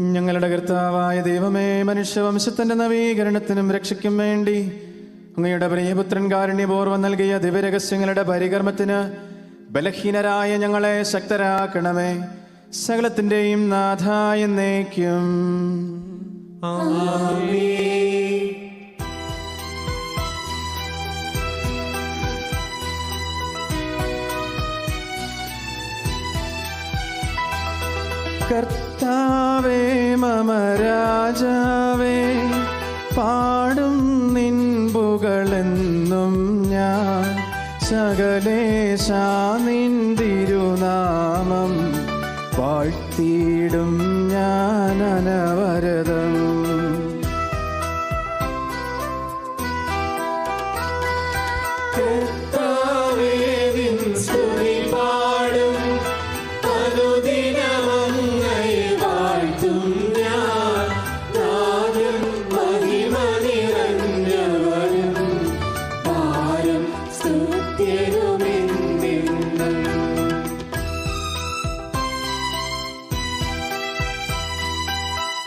ഞങ്ങളുടെ കർത്താവായ ദൈവമേ മനുഷ്യവംശത്തിന്റെ നവീകരണത്തിനും രക്ഷയ്ക്കും വേണ്ടി അങ്ങയുടെ പ്രിയപുത്രൻ കാരുണ്യപൂർവം നൽകിയ ദിവ്യരഹസ്യങ്ങളുടെ പരികർമ്മത്തിന് ബലഹീനരായ ഞങ്ങളെ ശക്തരാക്കണമേ. സകലത്തിന്റെയും നാഥായ എന്നേക്കും. കർത്താവേ മമ രാജാവേ പാടും നിൻപുകളെന്നും ഞാൻ. സകലേശാ നിന്തിരുനാമം വാഴ്ത്തിയിടും ഞാൻ അനവരതം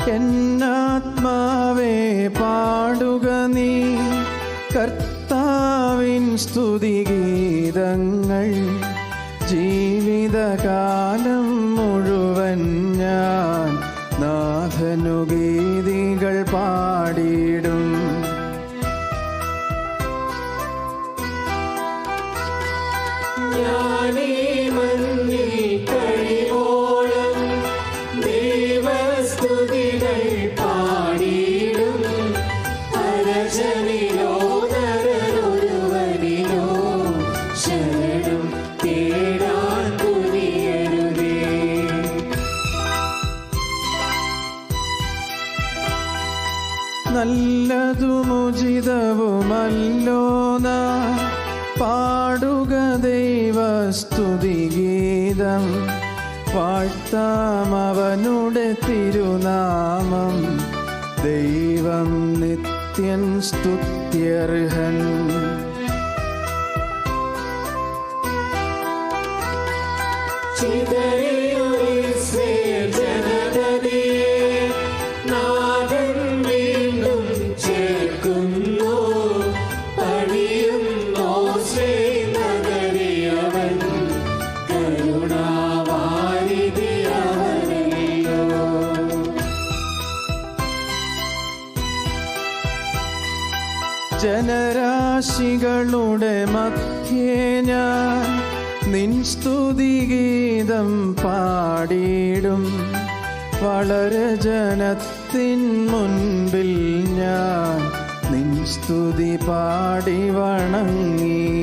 എന്നാത്മാവേ പാടുക നീ. കർത്താവിൻ സ്തുതിഗീതങ്ങൾ ജീവിതകാലം മുഴുവൻ ഞാൻ നാഥനു ഗീതികൾ പാടിയിടും. നല്ലതുമുചിതവുമല്ലോ നാം. പാടുക ദൈവസ്തുതിഗീതം. വാഴ്ത്താം അവനുടെ തിരുനാമം. ദൈവം നിത്യൻ സ്തുത്യർഹൻ. ജനരാശികളുടെ മധ്യേ ഞാൻ നിൻ സ്തുതിഗീതം പാടിയിടും. വളരെ ജനത്തിൻ മുൻപിൽ ഞാൻ നിൻ സ്തുതി പാടി വണങ്ങിയിടും